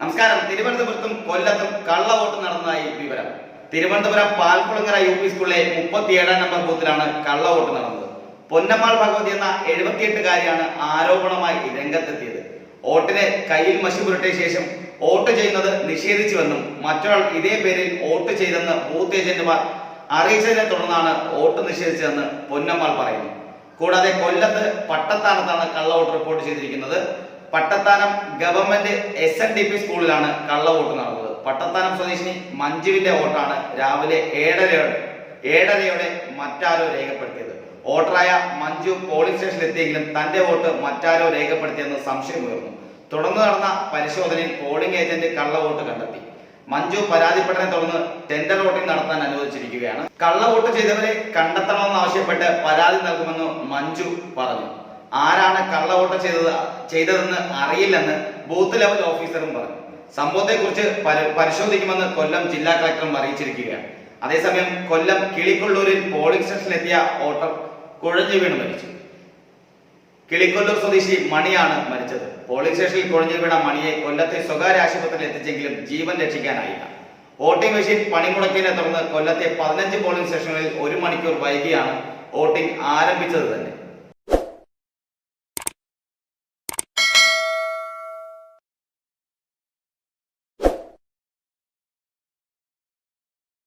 നമസ്കാരം. തിരുവനന്തപുരത്തും കൊല്ലത്തും കള്ളവോട്ട് നടന്നതായി വിവരം. തിരുവനന്തപുരം പാൽക്കുളങ്ങര യു പി സ്കൂളിലെ മുപ്പത്തിയേഴാം നമ്പർ ബൂത്തിലാണ് കള്ളവോട്ട് നടന്നത്. പൊന്നമ്മാൾ ഭഗവതി എന്ന എഴുപത്തിയെട്ടുകാരിയാണ് ആരോപണമായി രംഗത്തെത്തിയത്. വോട്ടിനെ കയ്യിൽ മഷി പുരട്ടിയ ശേഷം വോട്ട് ചെയ്യുന്നത് നിഷേധിച്ചുവെന്നും മറ്റൊരാൾ ഇതേ പേരിൽ വോട്ട് ചെയ്തെന്ന് ബൂത്ത് ഏജന്റുമാർ അറിയിച്ചതിനെ തുടർന്നാണ് വോട്ട് നിഷേധിച്ചതെന്ന് പൊന്നമ്മാൾ പറയുന്നു. കൂടാതെ കൊല്ലത്ത് പട്ടത്താനത്താണ് കള്ളവോട്ട് റിപ്പോർട്ട് ചെയ്തിരിക്കുന്നത്. Pattathanam government S N D P സ്കൂളിലാണ് കള്ളവോട്ട് നടന്നത്. പട്ടത്താനം സ്വദേശിനി മഞ്ജുവിന്റെ വോട്ടാണ് രാവിലെ ഏഴരയോടെ ഏഴരയോടെ മറ്റാരോ രേഖപ്പെടുത്തിയത്. വോട്ടറായ മഞ്ജു പോളിംഗ് സ്റ്റേഷനിൽ എത്തിയെങ്കിലും തന്റെ വോട്ട് മറ്റാരോ രേഖപ്പെടുത്തിയെന്ന് സംശയമുയർന്നു തുടർന്ന് നടന്ന പരിശോധനയിൽ പോളിംഗ് ഏജന്റ് കള്ളവോട്ട് കണ്ടെത്തി. മഞ്ജു പരാതിപ്പെട്ടതിനെ തുടർന്ന് ടെൻഡർ വോട്ടിംഗ് നടത്താൻ അനുവദിച്ചിരിക്കുകയാണ്. കള്ളവോട്ട് ചെയ്തവരെ കണ്ടെത്തണമെന്നാവശ്യപ്പെട്ട് പരാതി നൽകുമെന്ന് മഞ്ജു പറഞ്ഞു. ആരാണ് കള്ളവോട്ട് ചെയ്തത് ചെയ്തതെന്ന് അറിയില്ലെന്ന് ബൂത്ത് ലെവൽ ഓഫീസറും പറഞ്ഞു. സംഭവത്തെക്കുറിച്ച് കുറിച്ച് പരിശോധിക്കുമെന്ന് കൊല്ലം ജില്ലാ കളക്ടറും അറിയിച്ചിരിക്കുകയാണ്. അതേസമയം കൊല്ലം കിളിക്കൊള്ളൂരിൽ പോളിംഗ് സ്റ്റേഷനിലെത്തിയ വോട്ടർ കുഴഞ്ഞു വീണ് മരിച്ചു. കിളിക്കൊല്ലൂർ സ്വദേശി മണിയാണ് മരിച്ചത്. പോളിംഗ് സ്റ്റേഷനിൽ കുഴഞ്ഞു വീണ മണിയെ കൊല്ലത്തെ സ്വകാര്യ ആശുപത്രിയിൽ എത്തിച്ചെങ്കിലും ജീവൻ രക്ഷിക്കാനായില്ല. വോട്ടിംഗ് മെഷീൻ പണിമുടക്കിനെ തുടർന്ന് കൊല്ലത്തെ പതിനഞ്ച് പോളിംഗ് സ്റ്റേഷനുകളിൽ ഒരു മണിക്കൂർ വൈകിയാണ് വോട്ടിംഗ് ആരംഭിച്ചത് തന്നെ.